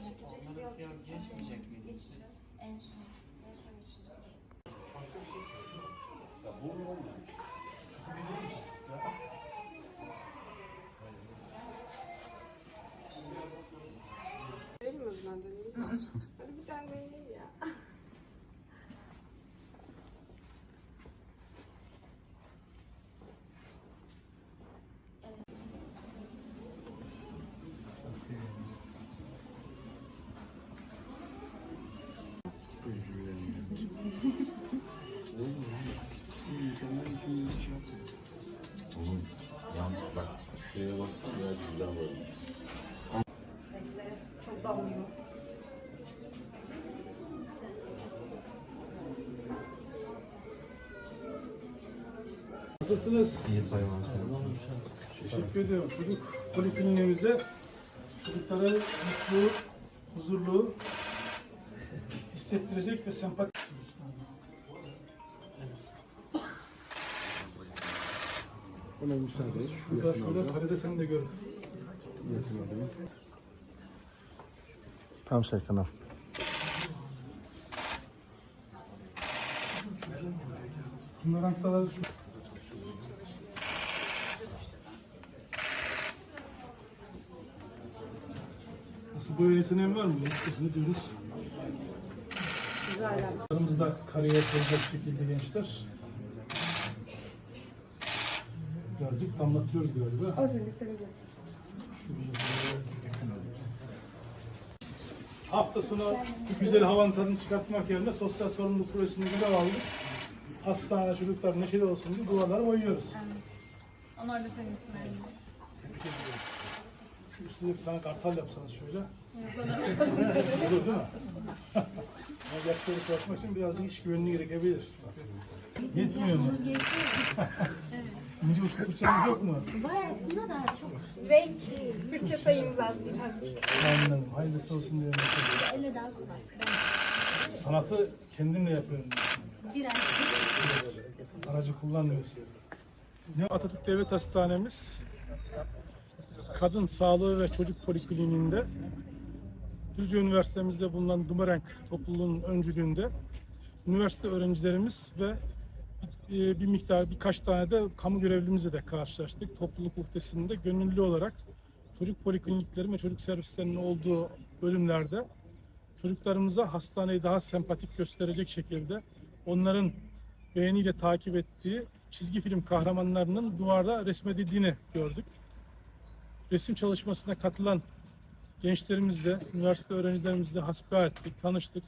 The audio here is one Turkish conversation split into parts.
Çekecek. Geçmeyecek miydi? Geçeceğiz. En son. En son geçecek. O zaman döneyim? Oğlum yalnız bak şeye baksana ya güzel. Bekle. Çok damlıyor. Nasılsınız? İyi sayın Teşekkür ediyorum. Çocuk polikliniğimize çocuklara mutlu, huzurlu hissettirecek ve sempatik. Ona müsaade et. Şurada, şurada karede seni de görün. Tamam Serkan al. Bunlar hastalar. Nasıl böyle yeteneğin var mı? Ne diyoruz? Güzel. Aramızda kariyer yapacak şekilde gençler. Birazcık anlatıyoruz galiba. Olsun seviyoruz. Hafta sonu bu güzel havanın tadını çıkartmak yerine sosyal sorumluluk projesinde görev aldık. Hastane çocuklar neşeli olsun diye duvarları boyuyoruz. Onlar da senin için önemli. Şu üstüne bir tane kartal yapsanız şöyle. Olur değil mi? Ama çalışmak için birazcık iş güvenliği gerekebilir. Yetmiyor mu? İnce uçlu fırçamız yok mu? Var aslında da çok Renkli. Fırça sayımız az birazcık. Anladım. Hayırlısı olsun diye. elle daha kolay. Sanatı kendimle yapıyorum. Biraz Aracı kullanmıyorsun. Ne Atatürk Devlet Hastanemiz, Kadın Sağlığı ve Çocuk Polikliniğinde, Düzce Üniversitemizde bulunan Dumerenk topluluğunun öncülüğünde üniversite öğrencilerimiz ve bir miktar birkaç tane de kamu görevlimizle de karşılaştık. Topluluk muhtesinde gönüllü olarak çocuk poliklinikleri ve çocuk servislerinin olduğu bölümlerde çocuklarımıza hastaneyi daha sempatik gösterecek şekilde onların beğeniyle takip ettiği çizgi film kahramanlarının duvarda resmedildiğini gördük. Resim çalışmasına katılan gençlerimizle, üniversite öğrencilerimizle hasbihal ettik, tanıştık.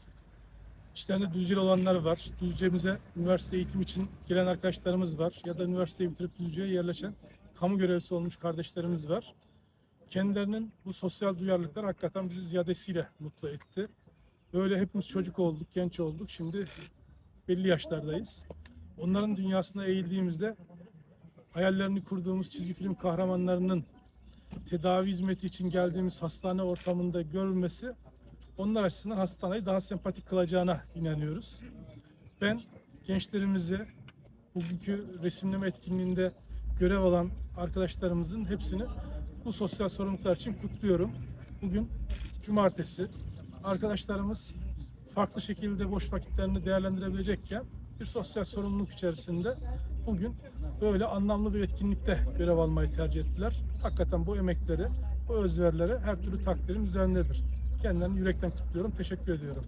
İşlerinde Düzce'li olanlar var. Düzce'mize üniversite eğitim için gelen arkadaşlarımız var. Ya da üniversiteyi bitirip Düzce'ye yerleşen kamu görevlisi olmuş kardeşlerimiz var. Kendilerinin bu sosyal duyarlılıklar hakikaten bizi ziyadesiyle mutlu etti. Böyle hepimiz çocuk olduk, genç olduk. Şimdi belli yaşlardayız. Onların dünyasına eğildiğimizde hayallerini kurduğumuz çizgi film kahramanlarının tedavi hizmeti için geldiğimiz hastane ortamında görülmesi onlar açısından hastaneyi daha sempatik kılacağına inanıyoruz. Ben gençlerimize bugünkü resimleme etkinliğinde görev alan arkadaşlarımızın hepsini bu sosyal sorumluluklar için kutluyorum. Bugün cumartesi. Arkadaşlarımız farklı şekilde boş vakitlerini değerlendirebilecekken bir sosyal sorumluluk içerisinde bugün böyle anlamlı bir etkinlikte görev almayı tercih ettiler. Hakikaten bu emekleri, bu özverileri her türlü takdirin üzerindedir. Kendilerini yürekten kutluyorum, teşekkür ediyorum.